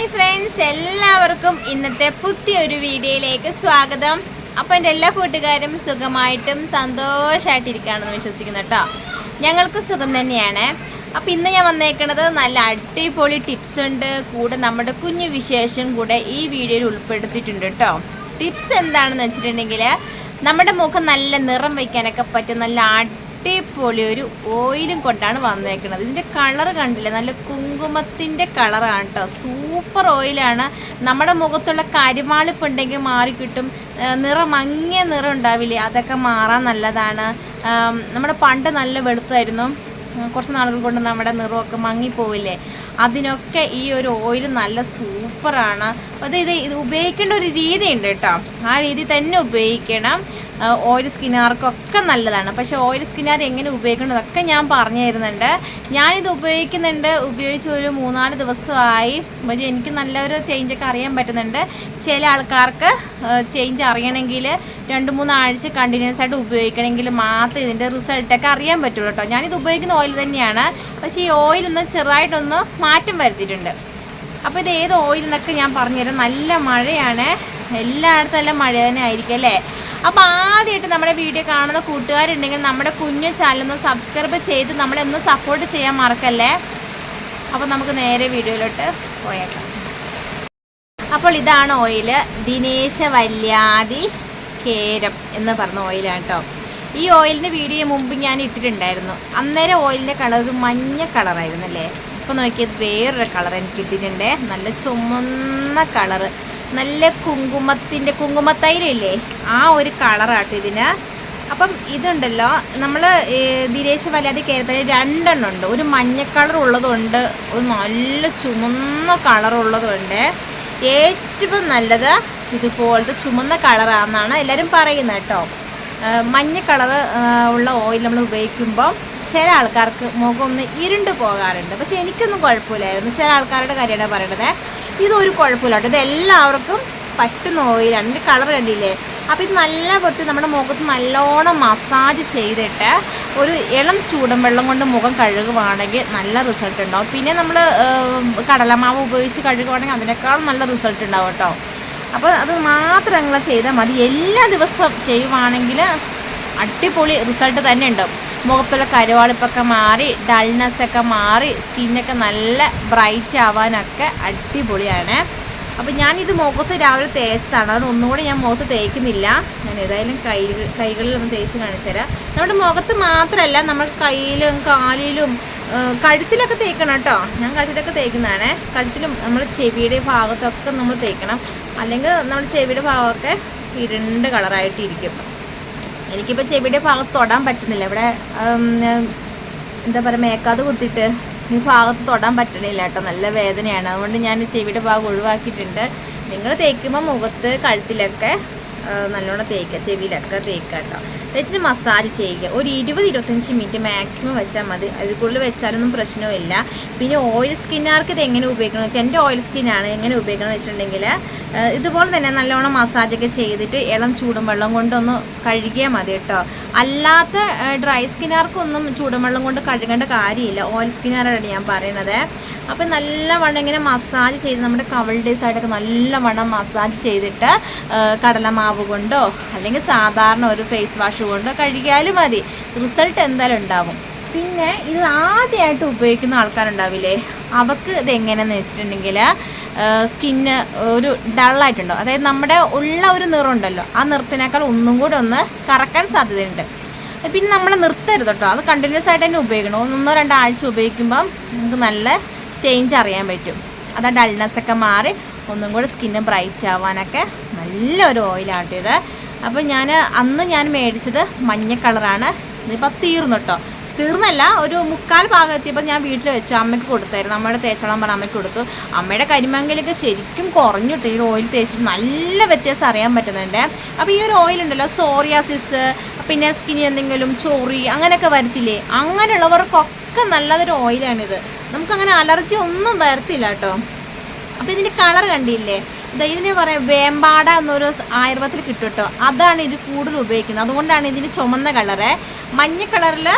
Hi friends എല്ലാവർക്കും ഇന്നത്തെ പുതിയൊരു വീഡിയോയിലേക്ക് സ്വാഗതം. അപ്പോൾ എന്റെ എല്ലാ കൂട്ടുകാരും സുഖമായിട്ടും സന്തോഷമായിട്ടിരിക്കുകയാണെന്ന് വിശ്വസിക്കുന്നു കേട്ടോ. ഞങ്ങൾക്ക് സുഖം തന്നെയാണ്. അപ്പോൾ ഇന്ന് ഞാൻ വന്നേക്കണത് നല്ല അടിപൊളി ടിപ്സ് ഉണ്ട്. കൂടെ നമ്മുടെ കുഞ്ഞു വിശേഷം കൂടെ ഈ വീഡിയോയിൽ ഉൾപ്പെടുത്തിയിട്ടുണ്ട് കേട്ടോ. ടിപ്സ് എന്താണെന്ന് വെച്ചിട്ടുണ്ടെങ്കിൽ നമ്മുടെ മുഖം നല്ല നിറം വയ്ക്കാനൊക്കെ പറ്റും. നല്ല അടിപൊളി ഒരു ഓയിലും കൊണ്ടാണ് വന്നേക്കുന്നത് ഇതിന്റെ കളർ കണ്ടില്ലേ? നല്ല കുങ്കുമത്തിന്റെ കളറാണ് കേട്ടോ സൂപ്പർ ഓയിലാണ് നമ്മുടെ മുഖത്തുള്ള കരിമാളിപ്പ് ഉണ്ടെങ്കിൽ മാറിക്കിട്ടും നിറം മങ്ങിയ നിറം ഉണ്ടാവില്ലേ? അതൊക്കെ മാറാൻ നല്ലതാണ്. നമ്മുടെ പണ്ട് നല്ല വെളുത്തായിരുന്നു. കുറച്ച് നാളുകൾ കൊണ്ട് നമ്മുടെ നിറമൊക്കെ മങ്ങിപ്പോവില്ലേ? അതിനൊക്കെ ഈ ഒരു ഓയിൽ നല്ല സൂപ്പറാണ് അത് ഇത് ഇത് ഉപയോഗിക്കേണ്ട ഒരു രീതിയുണ്ട് കേട്ടോ ആ രീതി തന്നെ ഉപയോഗിക്കണം. ഓയിൽ സ്കിന്നുകാർക്കൊക്കെ നല്ലതാണ്. പക്ഷെ ഓയിൽ സ്കിന്നാർ എങ്ങനെ ഉപയോഗിക്കണതൊക്കെ ഞാൻ പറഞ്ഞു തരുന്നുണ്ട് ഞാനിത് ഉപയോഗിക്കുന്നുണ്ട്. ഉപയോഗിച്ച് ഒരു മൂന്നാൽ ദിവസമായി. പക്ഷേ എനിക്ക് നല്ലൊരു ചേഞ്ചൊക്കെ അറിയാൻ പറ്റുന്നുണ്ട്. ചില ആൾക്കാർക്ക് ചേഞ്ച് അറിയണമെങ്കിൽ രണ്ട് മൂന്നാഴ്ച കണ്ടിന്യൂസ് ആയിട്ട് ഉപയോഗിക്കണമെങ്കിൽ മാത്രമേ ഇതിന്റെ റിസൾട്ടൊക്കെ അറിയാൻ പറ്റുള്ളൂ കേട്ടോ ഞാനിത് ഉപയോഗിക്കുന്ന ഓയിൽ തന്നെയാണ്. പക്ഷേ ഈ ഓയിൽ ഒന്ന് ചെറുതായിട്ടൊന്ന് മാറ്റം വരുത്തിയിട്ടുണ്ട്. അപ്പോൾ ഇത് ഏത് ഓയിൽ എന്നൊക്കെ ഞാൻ പറഞ്ഞുതരാം. നല്ല മഴയാണ്. എല്ലായിടത്തും നല്ല മഴ തന്നെ ആയിരിക്കും അല്ലേ? അപ്പോൾ ആദ്യമായിട്ട് നമ്മുടെ വീഡിയോ കാണുന്ന കൂട്ടുകാരുണ്ടെങ്കിൽ നമ്മുടെ കുഞ്ഞു ചാനലൊന്ന് സബ്സ്ക്രൈബ് ചെയ്ത് നമ്മളെ ഒന്ന് സപ്പോർട്ട് ചെയ്യാൻ മറക്കല്ലേ? അപ്പോൾ നമുക്ക് നേരെ വീഡിയോയിലോട്ട് പോയേക്കാം. അപ്പോൾ ഇതാണ് ഓയിൽ ദിനേശ വല്യാതി കേരം എന്ന് പറഞ്ഞ ഓയിലാണ് കേട്ടോ ഈ ഓയിലിന്റെ വീഡിയോ മുമ്പ് ഞാൻ ഇട്ടിട്ടുണ്ടായിരുന്നു. അന്നേരം ഓയിലിന്റെ കളർ ഒരു മഞ്ഞ കളറായിരുന്നു അല്ലേ ഇപ്പോൾ നോക്കിയത് വേറൊരു കളർ എനിക്ക് ഇട്ടിട്ടുണ്ട് നല്ല ചുമന്ന കളറ് നല്ല കുങ്കുമത്തിന്റെ കുങ്കുമത്തൈലില്ലേ? ആ ഒരു കളറാട്ടോ ഇതിന്. അപ്പം ഇതുണ്ടല്ലോ നമ്മൾ ദിനേശ് വല്ലാതെ കയറി രണ്ടെണ്ണം ഉണ്ട്. ഒരു മഞ്ഞ കളർ ഉള്ളതുണ്ട് ഒരു നല്ല ചുമന്ന കളറുള്ളതുണ്ട് ഏറ്റവും നല്ലത് ഇതുപോലത്തെ ചുമന്ന കളറാണെന്നാണ് എല്ലാവരും പറയുന്നത് കേട്ടോ. മഞ്ഞ കളറ് ഉള്ള ഓയിൽ നമ്മൾ ഉപയോഗിക്കുമ്പോൾ ചില ആൾക്കാർക്ക് മുഖം ഒന്ന് ഇരുണ്ട് പോകാറുണ്ട്. പക്ഷെ എനിക്കൊന്നും കുഴപ്പമില്ലായിരുന്നു. ചില ആൾക്കാരുടെ കാര്യമാണ് പറയണത് ഇതൊരു കുഴപ്പമില്ല കേട്ടോ. ഇത് എല്ലാവർക്കും പറ്റുന്ന ഓയിലാണ് രണ്ട് കളർ കണ്ടില്ലേ? അപ്പോൾ ഇത് നല്ല വെട്ടി നമ്മുടെ മുഖത്ത് നല്ലോണം മസാജ് ചെയ്തിട്ട് ഒരു ഇളം ചൂടൻ വെള്ളം കൊണ്ട് മുഖം കഴുകുവാണെങ്കിൽ നല്ല റിസൾട്ട് ഉണ്ടാവും. പിന്നെ നമ്മൾ കടലമാവ് ഉപയോഗിച്ച് കഴുകുവാണെങ്കിൽ അതിനേക്കാളും നല്ല റിസൾട്ട് ഉണ്ടാവും കേട്ടോ. അപ്പോൾ അത് മാത്രം നിങ്ങൾ ചെയ്താൽ മതി. എല്ലാ ദിവസവും ചെയ്യുവാണെങ്കിൽ അടിപൊളി റിസൾട്ട് തന്നെ ഉണ്ടാവും. മുഖത്തുള്ള കരുവാളിപ്പൊക്കെ മാറി ഡൾനെസ് ഒക്കെ മാറി സ്കിന്നൊക്കെ നല്ല ബ്രൈറ്റ് ആവാനൊക്കെ അടിപൊളിയാണ്. അപ്പോൾ ഞാനിത് മുഖത്ത് രാവിലെ തേച്ചതാണ്. അതുകൊണ്ട് ഒന്നുകൂടി ഞാൻ മുഖത്ത് തേക്കുന്നില്ല. ഞാൻ ഏതായാലും കൈ കൈകളിൽ ഒന്ന് തേച്ച് കാണിച്ചു തരാം. നമ്മുടെ മുഖത്ത് മാത്രമല്ല നമ്മൾ കയ്യിലും കാലിലും കഴുത്തിലൊക്കെ തേക്കണം കേട്ടോ. ഞാൻ കഴുത്തിലൊക്കെ തേക്കുന്നതാണ്. കഴുത്തിലും നമ്മൾ ചെവിയുടെ ഭാഗത്തൊക്കെ നമ്മൾ തേക്കണം. അല്ലെങ്കിൽ നമ്മുടെ ചെവിയുടെ ഭാഗമൊക്കെ ഇരുണ്ട് കളറായിട്ടിരിക്കും എനിക്കിപ്പോൾ ചെവിയുടെ ഭാഗത്ത് തൊടാൻ പറ്റുന്നില്ല. ഇവിടെ എന്താ പറയുക മേക്കാതെ കുത്തിയിട്ട് ഈ ഭാഗത്ത് തൊടാൻ പറ്റണില്ല കേട്ടോ. നല്ല വേദനയാണ്. അതുകൊണ്ട് ഞാൻ ചെവിയുടെ ഭാഗം ഒഴിവാക്കിയിട്ടുണ്ട്. നിങ്ങൾ തേക്കുമ്പോൾ മുഖത്ത് കഴുത്തിലൊക്കെ നല്ലോണം തേക്കുക ചെവിയിലൊക്കെ തേക്കുക കേട്ടോ. വെച്ചിട്ട് മസാജ് ചെയ്യുക. ഒരു ഇരുപത് ഇരുപത്തഞ്ച് മിനിറ്റ് മാക്സിമം വെച്ചാൽ മതി. അതിൽ കൂടുതൽ വെച്ചാലൊന്നും പ്രശ്നമില്ല പിന്നെ ഓയിൽ സ്കിന്നുകാർക്ക് ഇത് എങ്ങനെ ഉപയോഗിക്കണം വെച്ചാൽ എന്റെ ഓയിൽ സ്കിന്നാണ് എങ്ങനെ ഉപയോഗിക്കണം വെച്ചിട്ടുണ്ടെങ്കിൽ ഇതുപോലെ തന്നെ നല്ലോണം മസാജൊക്കെ ചെയ്തിട്ട് ഇളം ചൂടും വെള്ളം കൊണ്ടൊന്ന് കഴുകിയാൽ മതി കേട്ടോ. അല്ലാത്ത ഡ്രൈ സ്കിന്നുകാർക്കൊന്നും ചൂടും വെള്ളം കൊണ്ട് കഴുകേണ്ട കാര്യമില്ല. ഓയിൽ സ്കിന്നുകാരാണ് ഞാൻ പറയണത്. അപ്പം നല്ലവണ്ണം ഇങ്ങനെ മസാജ് ചെയ്ത് നമ്മുടെ കവൾ കവളുടെ സൈഡൊക്കെ നല്ലവണ്ണം മസാജ് ചെയ്തിട്ട് ആ, കടലമാവ് കൊണ്ടോ അല്ലെങ്കിൽ സാധാരണ ഒരു ഫേസ് വാഷ് കൊണ്ടോ കഴുകിയാലും മതി. റിസൾട്ട് എന്തായാലും ഉണ്ടാവും. പിന്നെ ഇത് ആദ്യമായിട്ട് ഉപയോഗിക്കുന്ന ആൾക്കാരുണ്ടാവില്ലേ? അവർക്ക് ഇത് വെച്ചിട്ടുണ്ടെങ്കിൽ സ്കിന്ന് ഒരു ഡള്ളായിട്ടുണ്ടോ അതായത് നമ്മുടെ ഉള്ള ഒരു നിറം ഉണ്ടല്ലോ ആ നിറത്തിനേക്കാൾ ഒന്നും കൂടെ ഒന്ന് കറക്കാൻ സാധ്യതയുണ്ട്. പിന്നെ നമ്മൾ നിർത്തരുത് കേട്ടോ അത് കണ്ടിന്യൂസ് ആയിട്ട് തന്നെ ഉപയോഗിക്കണം. ഒന്നോ രണ്ടോ ആഴ്ച ഉപയോഗിക്കുമ്പം നമുക്ക് നല്ല ചേഞ്ച് അറിയാൻ പറ്റും. അത് ഡൾനെസ് ഒക്കെ മാറി ഒന്നും കൂടെ സ്കിന്ന് ബ്രൈറ്റ് ആവാനൊക്കെ നല്ലൊരു ഓയിലാണ് ഇത്. അപ്പോൾ ഞാൻ അന്ന് ഞാൻ മേടിച്ചത് മഞ്ഞ കളറാണ്. ഇതിപ്പോൾ തീർന്നു കേട്ടോ തീർന്നല്ല ഒരു മുക്കാൽ ഭാഗം എത്തിയപ്പോൾ ഞാൻ വീട്ടിൽ വെച്ചു. അമ്മയ്ക്ക് കൊടുത്തായിരുന്നു. നമ്മുടെ തേച്ചോളം പറഞ്ഞ അമ്മയ്ക്ക് കൊടുത്തു. അമ്മയുടെ കരിമങ്കലൊക്കെ ശരിക്കും കുറഞ്ഞിട്ട് ഈ ഓയിൽ തേച്ചിട്ട് നല്ല വ്യത്യാസം അറിയാൻ പറ്റുന്നുണ്ട്. അപ്പോൾ ഈ ഒരു ഓയിൽ ഉണ്ടല്ലോ സോറിയാസിസ് പിന്നെ സ്കിന്നിൽ എന്തെങ്കിലും ചൊറി അങ്ങനെയൊക്കെ വരത്തില്ലേ? അങ്ങനെയുള്ളവർക്കൊക്കെ നല്ലതൊരു ഓയിലാണിത്. നമുക്കങ്ങനെ അലർജി ഒന്നും വരത്തില്ല കേട്ടോ അപ്പോൾ ഇതിന്റെ കളർ കണ്ടില്ലേ? ഇതിന് പറയാം വേമ്പാട എന്നൊരു ആയുർവേദത്തിൽ കിട്ടും കേട്ടോ അതാണ് ഇത് കൂടുതൽ ഉപയോഗിക്കുന്നത്. അതുകൊണ്ടാണ് ഇതിന് ചുമന്ന കളറ്. മഞ്ഞ കളറിൽ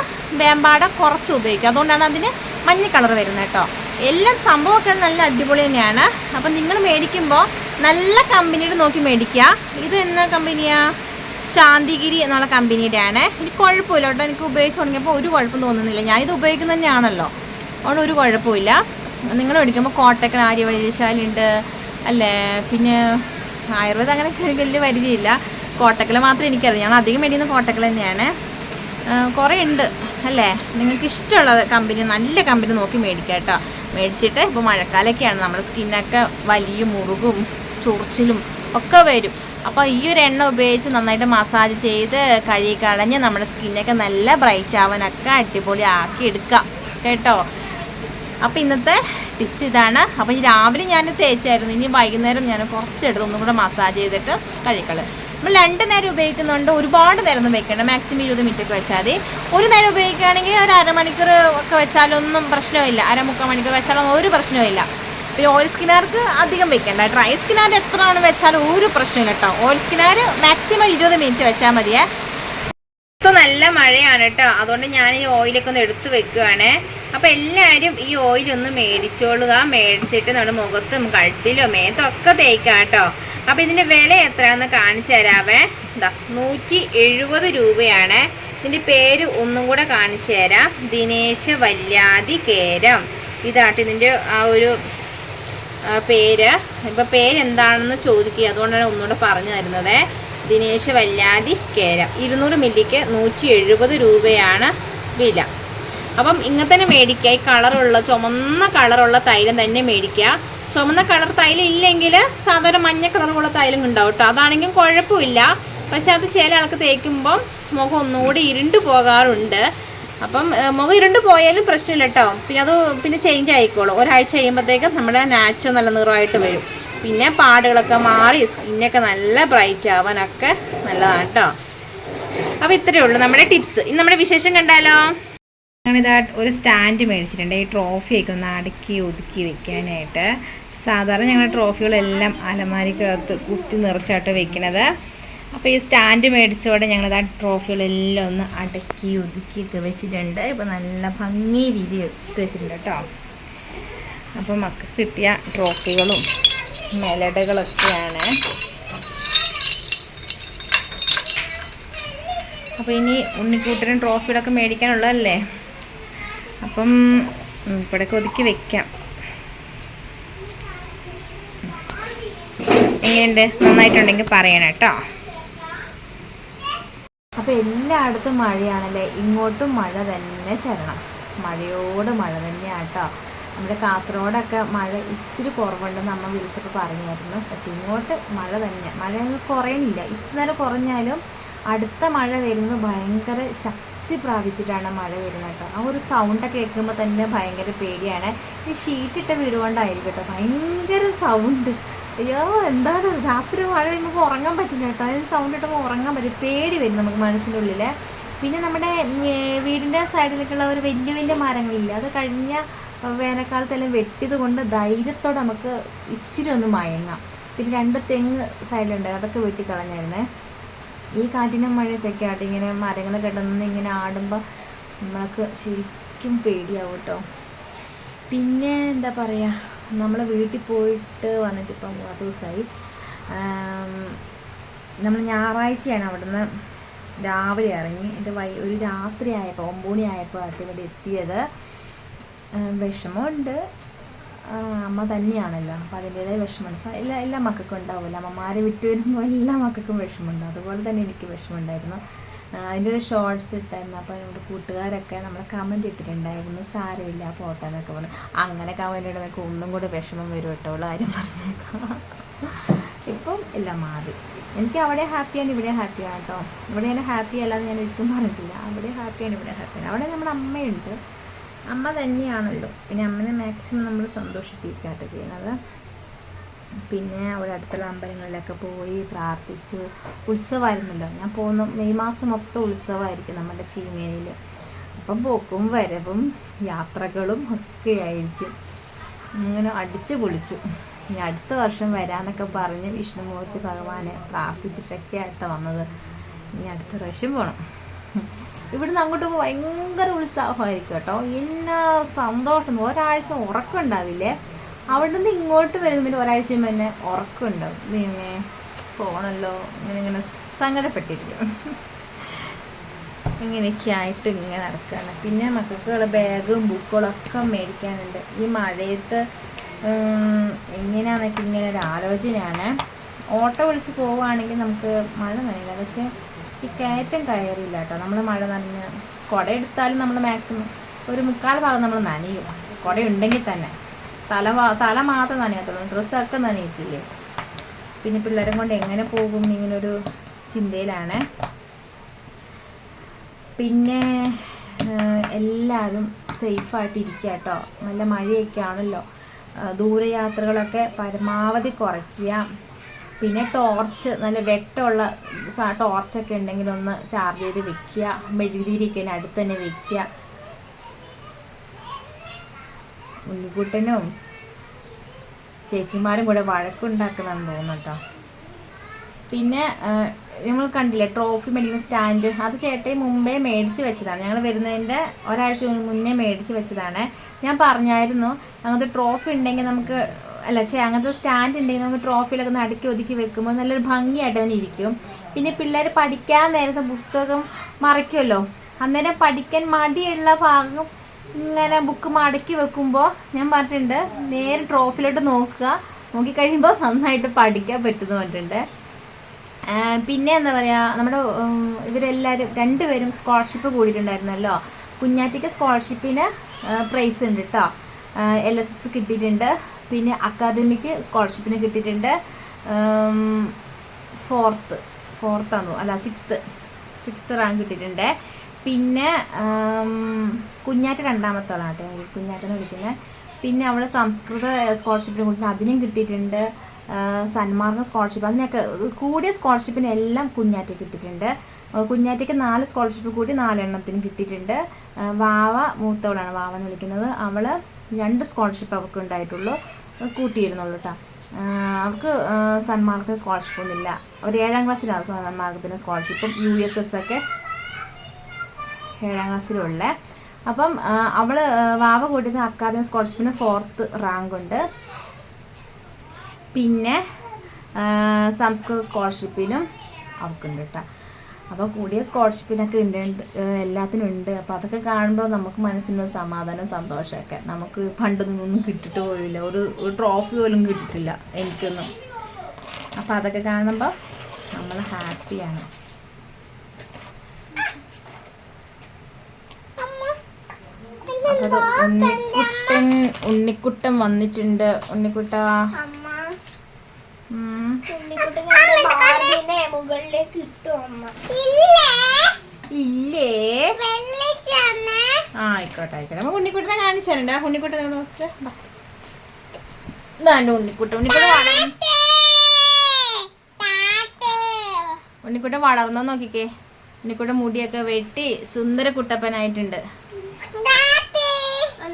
വേമ്പാട കുറച്ച് ഉപയോഗിക്കുക. അതുകൊണ്ടാണ് അതിന് മഞ്ഞ കളർ വരുന്നത് കേട്ടോ. എല്ലാം സംഭവമൊക്കെ നല്ല അടിപൊളി തന്നെയാണ്. അപ്പം നിങ്ങൾ മേടിക്കുമ്പോൾ നല്ല കമ്പനിയുടെ നോക്കി മേടിക്കുക. ഇത് എന്ന കമ്പനിയാ? ശാന്തിഗിരി എന്നുള്ള കമ്പനിയുടെ ആണ് എനിക്ക് കുഴപ്പമില്ല കേട്ടോ. എനിക്ക് ഉപയോഗിച്ച് തുടങ്ങിയപ്പോൾ ഒരു കുഴപ്പം തോന്നുന്നില്ല. ഞാൻ ഇത് ഉപയോഗിക്കുന്നത് തന്നെയാണല്ലോ. അതുകൊണ്ട് ഒരു കുഴപ്പമില്ല. നിങ്ങൾ മേടിക്കുമ്പോൾ കോട്ടക്കൽ ആര്യവൈദ്യശാല ഉണ്ട് അല്ലേ? പിന്നെ ആയുർവേദം അങ്ങനെ വലിയ പരിചയമില്ല. കോട്ടക്കൽ മാത്രമേ എനിക്കറിയാം. ഞാൻ അധികം മേടിയുന്ന കോട്ടക്കൽ തന്നെയാണ്. കുറേ ഉണ്ട് അല്ലേ? നിങ്ങൾക്ക് ഇഷ്ടമുള്ള കമ്പനി നല്ല കമ്പനി നോക്കി മേടിക്കാം കേട്ടോ. മേടിച്ചിട്ട് ഇപ്പോൾ മഴക്കാലമൊക്കെയാണ് നമ്മുടെ സ്കിന്നൊക്കെ വലിയ മുറുകും ചൊറിച്ചിലും ഒക്കെ വരും. അപ്പോൾ ഈ ഒരു എണ്ണ ഉപയോഗിച്ച് നന്നായിട്ട് മസാജ് ചെയ്ത് കഴുകി കളഞ്ഞ് നമ്മുടെ സ്കിന്നൊക്കെ നല്ല ബ്രൈറ്റ് ആവാനൊക്കെ അടിപൊളി ആക്കി എടുക്കാം. കേട്ടോ? അപ്പോൾ ഇന്നത്തെ ടിപ്സ് ഇതാണ്. അപ്പോൾ ഈ രാവിലെ ഞാൻ തേച്ചായിരുന്നു. ഇനി വൈകുന്നേരം ഞാൻ കുറച്ചെടുത്ത് ഒന്നും കൂടെ മസാജ് ചെയ്തിട്ട് കഴിക്കൾ നമ്മൾ രണ്ട് നേരം ഉപയോഗിക്കുന്നുണ്ട്. ഒരുപാട് നേരം ഒന്നും വെക്കണ്ട. മാക്സിമം ഇരുപത് മിനിറ്റ് ഒക്കെ വെച്ചാൽ മതി. ഒരു നേരം ഉപയോഗിക്കുകയാണെങ്കിൽ ഒരു അരമണിക്കൂർ ഒക്കെ വെച്ചാലൊന്നും പ്രശ്നമില്ല. അരമുക്കാൽ മണിക്കൂർ വെച്ചാലൊന്നും ഒരു പ്രശ്നമില്ല. പിന്നെ ഓയിൽ സ്കിനാർക്ക് അധികം വെക്കണ്ട. ഡ്രൈ സ്കിനാർ എത്ര ആണെന്ന് വെച്ചാലും ഒരു പ്രശ്നമില്ല കേട്ടോ ഓയിൽ സ്കിനാർ മാക്സിമം ഇരുപത് മിനിറ്റ് വെച്ചാൽ മതിയേ. ഇപ്പൊ നല്ല മഴയാണ് കേട്ടോ അതുകൊണ്ട് ഞാൻ ഈ ഓയിലൊക്കെ ഒന്ന് എടുത്തു വെക്കുവാണ്. അപ്പൊ എല്ലാവരും ഈ ഓയിൽ ഒന്ന് മേടിച്ചോളുക. മേടിച്ചിട്ട് നമ്മുടെ മുഖത്തും കഴുത്തിലും മേത്തും ഒക്കെ തേക്കാം കേട്ടോ അപ്പൊ ഇതിന്റെ വില എത്രയാണെന്ന് കാണിച്ചു തരാവേ. എന്താ നൂറ്റി എഴുപത് രൂപയാണ്. ഇതിന്റെ പേര് ഒന്നും കൂടെ കാണിച്ചു തരാം. ദിനേശ വല്യാതി കേരം. ഇതാട്ട് ഇതിന്റെ ആ ഒരു പേര്. ഇപ്പൊ പേരെന്താണെന്ന് ചോദിക്കുക അതുകൊണ്ടാണ് ഒന്നുകൂടെ പറഞ്ഞു തരുന്നത്. ദിനേശ വല്ലാതി കേരം. ഇരുന്നൂറ് മില്ലിക്ക് നൂറ്റി എഴുപത് രൂപയാണ് വില. അപ്പം ഇങ്ങനെ തന്നെ മേടിക്കുക. ഈ കളറുള്ള ചുമന്ന കളറുള്ള തൈലം തന്നെ മേടിക്കുക. ചുമന്ന കളർ തൈലം ഇല്ലെങ്കിൽ സാധാരണ മഞ്ഞ കളറുള്ള തൈലം ഉണ്ടാവും കേട്ടോ. അതാണെങ്കിലും കുഴപ്പമില്ല. പക്ഷെ അത് ചില ആൾക്ക് തേക്കുമ്പം മുഖം ഒന്നുകൂടി ഇരുണ്ടു പോകാറുണ്ട്. അപ്പം മുഖം ഇരുണ്ട് പോയാലും പ്രശ്നമില്ല കേട്ടോ. പിന്നെ അത് പിന്നെ ചേഞ്ച് ആയിക്കോളും. ഒരാഴ്ച കഴിയുമ്പോഴത്തേക്കും നമ്മുടെ നാച്ചുറൽ നല്ല നിറമായിട്ട് വരും. പിന്നെ പാടുകളൊക്കെ മാറി സ്കിന്നൊക്കെ നല്ല ബ്രൈറ്റ് ആവാനൊക്കെ നല്ലതാണ് കേട്ടോ അപ്പോൾ ഇത്രയേ ഉള്ളൂ നമ്മുടെ ടിപ്സ്. ഇന്ന് നമ്മുടെ വിശേഷം കണ്ടാലോ? ഞാനിതാ ഒരു സ്റ്റാൻഡ് മേടിച്ചിട്ടുണ്ട്. ഈ ട്രോഫിയൊക്കെ ഒന്ന് അടുക്കി ഒതുക്കി വെക്കാനായിട്ട്. സാധാരണ ഞങ്ങൾ ട്രോഫികളെല്ലാം അലമാരിക്കകത്ത് കുത്തി നിറച്ചായിട്ട് വെക്കണത്. അപ്പോൾ ഈ സ്റ്റാൻഡ് മേടിച്ചോടെ ഞങ്ങളിതാ ട്രോഫികളെല്ലാം ഒന്ന് അടുക്കി ഒതുക്കിയൊക്കെ വെച്ചിട്ടുണ്ട്. ഇപ്പോൾ നല്ല ഭംഗി രീതി എടുത്ത് വെച്ചിട്ടുണ്ട് കേട്ടോ അപ്പോൾ മക്കൾക്ക് കിട്ടിയ ട്രോഫികളും മെലഡുകളൊക്കെയാണ് അപ്പോൾ ഇനി ഉണ്ണിക്കൂട്ടനും ട്രോഫികളൊക്കെ മേടിക്കാനുള്ളതല്ലേ? അപ്പം ഇവിടെ ഒതുക്കി വെക്കാം. എങ്ങനെയുണ്ട് നന്നായിട്ടുണ്ടെങ്കിൽ പറയണം കേട്ടോ. അപ്പോൾ എല്ലായിടത്തും മഴയാണല്ലേ? ഇങ്ങോട്ടും മഴ തന്നെ ശരണം. മഴയോട് മഴ തന്നെയാണ് കേട്ടോ. നമ്മുടെ കാസർഗോഡൊക്കെ മഴ ഇച്ചിരി കുറവുണ്ടെന്ന് അമ്മ വിളിച്ചപ്പോൾ പറഞ്ഞായിരുന്നു. പക്ഷെ ഇങ്ങോട്ട് മഴ തന്നെ. മഴ കുറയണില്ല. ഇച്ചിരി നേരം കുറഞ്ഞാലും അടുത്ത മഴ വരുന്നത് ഭയങ്കര ശക്തി പ്രാപിച്ചിട്ടാണ് മഴ വരുന്നത് കേട്ടോ. ആ ഒരു സൗണ്ടൊക്കെ കേൾക്കുമ്പോൾ തന്നെ ഭയങ്കര പേടിയാണ്. ഈ ഷീറ്റിട്ട വീട് കൊണ്ടായിരിക്കും കേട്ടോ. ഭയങ്കര സൗണ്ട് അയ്യോ എന്താണ് രാത്രി മഴ നമുക്ക് ഉറങ്ങാൻ പറ്റില്ല കേട്ടോ. അതിന് സൗണ്ട് ഇട്ടപ്പോൾ ഉറങ്ങാൻ പറ്റും പേടി വരും നമുക്ക് മനസ്സിന്റെ ഉള്ളിൽ പിന്നെ നമ്മുടെ വീടിന്റെ സൈഡിലേക്കുള്ള ഒരു വലിയ വലിയ മരങ്ങളില്ല? അത് കഴിഞ്ഞ വേനൽക്കാലത്തെല്ലാം വെട്ടിയത് കൊണ്ട് ധൈര്യത്തോടെ നമുക്ക് ഇച്ചിരി ഒന്ന് മയങ്ങാം. പിന്നെ രണ്ട് തെങ്ങ് സൈഡിലുണ്ട് അതൊക്കെ വെട്ടിക്കളഞ്ഞായിരുന്നേ ഈ കാറ്റിനും മഴയത്തൊക്കെ ആട്ടെ ഇങ്ങനെ മരങ്ങൾ കിടന്ന് ഇങ്ങനെ ആടുമ്പോൾ നമ്മൾക്ക് ശരിക്കും പേടിയാവും കേട്ടോ. പിന്നെ എന്താ പറയുക നമ്മൾ വീട്ടിൽ പോയിട്ട് വന്നിട്ട് ഇപ്പം മൂന്ന് ദിവസമായി നമ്മൾ ഞായറാഴ്ചയാണ് അവിടുന്ന് രാവിലെ ഇറങ്ങി. എന്റെ വൈ ഒരു രാത്രി ആയപ്പോൾ ഒമ്പത് ആയപ്പോൾ ആട്ട് ഇവിടെ എത്തിയത്. വിഷമമുണ്ട്. അമ്മ തന്നെയാണല്ലോ. അപ്പോൾ അതിന്റേതായ വിഷമമുണ്ട്. അപ്പോൾ എല്ലാ എല്ലാ മക്കൾക്കും ഉണ്ടാവില്ല അമ്മമാരെ വിട്ടു വരുമ്പോൾ എല്ലാ മക്കൾക്കും വിഷമമുണ്ട്. അതുപോലെ തന്നെ എനിക്ക് വിഷമമുണ്ടായിരുന്നു. അതിന്റെ ഒരു ഷോർട്സ് ഇട്ടായിരുന്നു. അപ്പോൾ നമ്മുടെ കൂട്ടുകാരൊക്കെ നമ്മൾ കമന്റ് ഇട്ടിട്ടുണ്ടായിരുന്നു. സാരമില്ല പോട്ടെ എന്നൊക്കെ പറഞ്ഞു. അങ്ങനെ കമന്റ് ഇടുന്നൊക്കെ ഒന്നും കൂടെ വിഷമം വരും കേട്ടോ കാര്യം പറഞ്ഞേക്കാം. ഇപ്പം എല്ലാം മാറി. എനിക്ക് അവിടെ ഹാപ്പിയാണ് ഇവിടെ ഹാപ്പിയാണ് കേട്ടോ. ഇവിടെ ഞാൻ ഹാപ്പി അല്ലാതെ ഞാൻ ഒരിക്കലും പറഞ്ഞിട്ടില്ല. അവിടെ ഹാപ്പിയാണ് ഇവിടെ ഹാപ്പിയാണ് അവിടെ നമ്മുടെ അമ്മയുണ്ട്. അമ്മ തന്നെയാണല്ലോ. പിന്നെ അമ്മനെ മാക്സിമം നമ്മൾ സന്തോഷിപ്പിക്കാട്ട് ചെയ്യുന്നത് പിന്നെ അവിടെ അടുത്തുള്ള അമ്പലങ്ങളിലൊക്കെ പോയി പ്രാർത്ഥിച്ചു. ഉത്സവമായിരുന്നല്ലോ ഞാൻ പോകുന്ന മെയ് മാസം മൊത്തം ഉത്സവമായിരിക്കും നമ്മുടെ ചീമേനിൽ അപ്പം പോക്കും വരവും യാത്രകളും ഒക്കെ ആയിരിക്കും. അങ്ങനെ അടിച്ചു പൊളിച്ചു. ഇനി അടുത്ത വർഷം വരാമെന്നൊക്കെ പറഞ്ഞ് വിഷ്ണുമൂർത്തി ഭഗവാനെ പ്രാർത്ഥിച്ചിട്ടൊക്കെ ആട്ടോ വന്നത്. ഇനി അടുത്ത പ്രാവശ്യം പോകണം ഇവിടുന്ന് അങ്ങോട്ട് പോകുമ്പോൾ ഭയങ്കര ഉത്സാഹമായിരിക്കും കേട്ടോ. ഇന്ന സന്തോഷം. ഒരാഴ്ച ഉറക്കം ഉണ്ടാവില്ലേ? അവിടെ നിന്ന് ഇങ്ങോട്ട് വരുന്ന പിന്നെ ഒരാഴ്ച പിന്നെ ഉറക്കം ഉണ്ടാവും. ദൈവമേ പോണല്ലോ. ഇങ്ങനെ ഇങ്ങനെ സങ്കടപ്പെട്ടിരിക്കും. ഇങ്ങനെയൊക്കെ ആയിട്ട് ഇങ്ങനെ നടക്കുകയാണ് പിന്നെ മക്കൾക്കുള്ള ബാഗും ബുക്കുകളൊക്കെ മേടിക്കാനുണ്ട്. ഈ മഴയത്ത് എങ്ങനെയാണെന്നൊക്കെ ഇങ്ങനെ ഒരു ആലോചനയാണ്. ഓട്ടോ വിളിച്ച് പോവുകയാണെങ്കിൽ നമുക്ക് മഴ നനയില്ല. പക്ഷേ ഈ കയറ്റം കയറിയില്ല കേട്ടോ. നമ്മൾ മഴ നനഞ്ഞ് കുട എടുത്താലും നമ്മൾ മാക്സിമം ഒരു മുക്കാൽ ഭാഗം നമ്മൾ നനയും. കുട ഉണ്ടെങ്കിൽ തന്നെ. തല തല മാത്രം നനയത്തുള്ളൂ. ഡ്രസ്സൊക്കെ നനയത്തില്ലേ? പിന്നെ പിള്ളേരെ കൊണ്ട് എങ്ങനെ പോകും ഇങ്ങനൊരു ചിന്തയിലാണ്. പിന്നെ എല്ലാവരും സേഫായിട്ട് ഇരിക്കുക കേട്ടോ. നല്ല മഴയൊക്കെ ആണല്ലോ. ദൂരയാത്രകളൊക്കെ പരമാവധി കുറയ്ക്കുക. പിന്നെ ടോർച്ച് നല്ല വെട്ടമുള്ള ടോർച്ചൊക്കെ ഉണ്ടെങ്കിൽ ഒന്ന് ചാർജ് ചെയ്ത് വെക്കുക. മെഴുകുതിരിയൊക്കെ അടുത്ത് തന്നെ വെക്കുക. ഉണ്ണിക്കുട്ടനും ചേച്ചിമാരും കൂടെ വഴക്കുണ്ടാക്കുന്നതെന്ന് തോന്നുന്നു കേട്ടോ. പിന്നെ നമ്മൾ കണ്ടില്ലേ ട്രോഫി മേടിക്കുന്ന സ്റ്റാൻഡ്? അത് ചേട്ടൻ മുമ്പേ മേടിച്ച് വെച്ചതാണ്. ഞങ്ങൾ വരുന്നതിന്റെ ഒരാഴ്ച മുന്നേ മേടിച്ച് വെച്ചതാണ്. ഞാൻ പറഞ്ഞായിരുന്നു അങ്ങനത്തെ ട്രോഫി ഉണ്ടെങ്കിൽ നമുക്ക് അല്ല ചേ അങ്ങനത്തെ സ്റ്റാൻഡ് ഉണ്ടെങ്കിൽ നമുക്ക് ട്രോഫിയിലൊക്കെ നടുക്കി ഒതുക്കി വെക്കുമ്പോൾ നല്ലൊരു ഭംഗിയായിട്ട് തന്നെ ഇരിക്കും. പിന്നെ പിള്ളേർ പഠിക്കാൻ നേരത്തെ പുസ്തകം മറയ്ക്കുമല്ലോ അന്നേരം പഠിക്കാൻ മടിയുള്ള ഭാഗം ഇങ്ങനെ ബുക്ക് മടക്കി വെക്കുമ്പോൾ ഞാൻ പറഞ്ഞിട്ടുണ്ട് നേരെ ട്രോഫിയിലോട്ട് നോക്കുക. നോക്കിക്കഴിയുമ്പോൾ നന്നായിട്ട് പഠിക്കാൻ പറ്റുമെന്ന് പറഞ്ഞിട്ടുണ്ട്. പിന്നെ എന്താ പറയുക നമ്മുടെ ഇവരെല്ലാവരും രണ്ടുപേരും സ്കോളർഷിപ്പ് കൂടിയിട്ടുണ്ടായിരുന്നല്ലോ. കുഞ്ഞാറ്റിക്ക് സ്കോളർഷിപ്പിന് പ്രൈസ് ഉണ്ട് കേട്ടോ എൽ എസ് എസ് കിട്ടിയിട്ടുണ്ട്. പിന്നെ അക്കാദമിക്ക് സ്കോളർഷിപ്പിന് കിട്ടിയിട്ടുണ്ട് ഫോർത്ത് ഫോർത്ത് ആണോ? അല്ല സിക്സ്ത്ത് സിക്സ്ത്ത് റാങ്ക് കിട്ടിയിട്ടുണ്ട്. പിന്നെ കുഞ്ഞാറ്റ രണ്ടാമത്തെ ആളാണ് കുഞ്ഞാറ്റെന്ന് വിളിക്കുന്നത്. പിന്നെ അവളെ സംസ്കൃത സ്കോളർഷിപ്പിന് കൂട്ടി അതിനും കിട്ടിയിട്ടുണ്ട് സന്മാർഗ സ്കോളർഷിപ്പ് അതിനൊക്കെ കൂടിയ സ്കോളർഷിപ്പിന് എല്ലാം കുഞ്ഞാറ്റ കിട്ടിയിട്ടുണ്ട്. കുഞ്ഞാറ്റയ്ക്ക് നാല് സ്കോളർഷിപ്പ് കൂടി നാലെണ്ണത്തിന് കിട്ടിയിട്ടുണ്ട്. വാവ മൂത്തവളാണ് വാവ എന്ന് വിളിക്കുന്നത്. അവൾ രണ്ട് സ്കോളർഷിപ്പ് അവൾക്ക് ഉണ്ടായിട്ടുള്ളൂ കൂട്ടിയിരുന്നുള്ളൂ കേട്ടോ അവർക്ക് സന്മാർഗത്തിന് സ്കോളർഷിപ്പ് ഒന്നുമില്ല അവർ ഏഴാം ക്ലാസ്സിലാണ് സന്മാർഗത്തിന് സ്കോളർഷിപ്പും യു എസ് എസ് ഒക്കെ ഏഴാം ക്ലാസ്സിലുള്ള. അപ്പം അവൾ വാവ കൂട്ടിയത് അക്കാദമിക് സ്കോളർഷിപ്പിന് ഫോർത്ത് റാങ്ക് ഉണ്ട്. പിന്നെ സംസ്കൃത സ്കോളർഷിപ്പിനും അവൾക്കുണ്ട് കേട്ടോ അപ്പോൾ കൂടിയ സ്കോളർഷിപ്പിനൊക്കെ ഉണ്ട് ഉണ്ട്, എല്ലാത്തിനും ഉണ്ട്. അപ്പോൾ അതൊക്കെ കാണുമ്പോൾ നമുക്ക് മനസ്സിന് സമാധാനം സന്തോഷമൊക്കെ. നമുക്ക് പണ്ട് നിന്നൊന്നും കിട്ടിട്ട് പോലില്ല ഒരു ട്രോഫി പോലും കിട്ടിട്ടില്ല എനിക്കൊന്നും. അപ്പോൾ അതൊക്കെ കാണുമ്പോൾ നമ്മൾ ഹാപ്പിയാണ് ഉണ്ണിക്കുട്ടൻ ഉണ്ണിക്കുട്ടൻ വന്നിട്ടുണ്ട്. ഉണ്ണിക്കുട്ട അമ്മ ഉം. ഉണ്ണിക്കുട്ടൻ ബാർബിനെ മുകളിലേക്ക് ഇട്ടു അമ്മ. ഇല്ലേ? വെള്ളിച്ചമ്മ ആ ആയിക്കോട്ടെ ആയിക്കോട്ടെ. അപ്പൊ ഉണ്ണിക്കുട്ടനെ കാണിച്ചാലുണ്ട്? ആ ഉണ്ണിക്കുട്ടൻ ഇവിടെ നോക്ക്. ബാ. ഇതാ എന്റെ ഉണ്ണിക്കുട്ടൻ. ഉണ്ണിക്കുട്ടൻ വളർന്നു ഉണ്ണിക്കുട്ടൻ വളർന്നോ നോക്കിക്കേ. ഉണ്ണിക്കുട്ടൻ മുടിയൊക്കെ വെട്ടി സുന്ദര കുട്ടപ്പനായിട്ടുണ്ട്.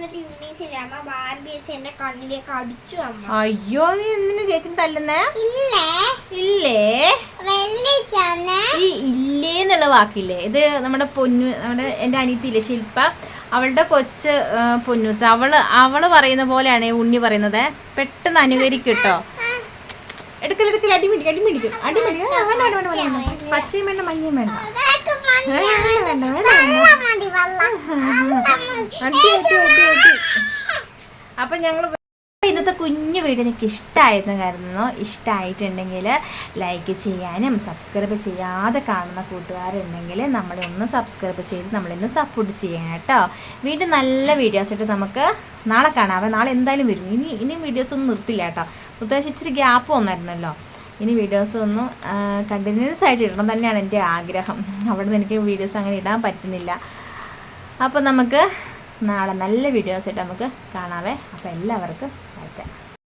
അമ്മ ബാർബി വെച്ച് എന്റെ കണ്ണിലേക്ക് അടിച്ചു അമ്മ. അയ്യോ നീ എന്തിനു ചേച്ചി തല്ലുന്നേ? ഇല്ലേ? ഇല്ലേ? ഈ ഇല്ലേ എന്നുള്ള വാക്കില്ലേ? ഇത് നമ്മുടെ പൊന്നു നമ്മുടെ എന്റെ അനിയത്തിയില്ലേ ശില്പ. അവളുടെ കൊച്ച് പൊന്നൂസ്. അവൾ അവൾ പറയുന്ന പോലെയാണ് ഉണ്ണി പറയുന്നത്. പെട്ടെന്ന് അനുകരിക്കട്ടോ. കേട്ടോ എടുക്കൽ എടുക്കൽ അടി മേടിക്കും അടി മേടിക്കും. അടി മേടിക്കും. വേണ്ട വേണ്ട വേണ്ട വേണ്ട വേണ്ട. പച്ചയും വേണ്ട മഞ്ഞയും വേണ്ട. അപ്പൊ ഞങ്ങൾ ഇന്നത്തെ കുഞ്ഞു വീഡിയോ എനിക്ക് ഇഷ്ടമായിരുന്നു കരുതുന്നു ഇഷ്ടമായിട്ടുണ്ടെങ്കിൽ ലൈക്ക് ചെയ്യാനും സബ്സ്ക്രൈബ് ചെയ്യാതെ കാണുന്ന കൂട്ടുകാരുണ്ടെങ്കിൽ നമ്മളെ ഒന്ന് സബ്സ്ക്രൈബ് ചെയ്ത് നമ്മളിന്ന് സപ്പോർട്ട് ചെയ്യണം കേട്ടോ. വീണ്ടും നല്ല വീഡിയോസ് ആയിട്ട് നമുക്ക് നാളെ കാണാം. നാളെ എന്തായാലും വരും. ഇനി ഇനിയും വീഡിയോസ് ഒന്നും നിർത്തില്ല കേട്ടോ. പ്രത്യേകിച്ച് ഇച്ചിരി ഗ്യാപ്പ് വന്നായിരുന്നല്ലോ. ഇനി വീഡിയോസ് ഒന്നും കണ്ടിന്യൂസ് ആയിട്ട് ഇടണം തന്നെയാണ് എന്റെ ആഗ്രഹം. അവിടെ നിന്ന് എനിക്ക് വീഡിയോസ് അങ്ങനെ ഇടാൻ പറ്റുന്നില്ല. അപ്പോൾ നമുക്ക് നാളെ നല്ല വീഡിയോസ് ആയിട്ട് നമുക്ക് കാണാവേ. അപ്പോൾ എല്ലാവർക്കും പറ്റാം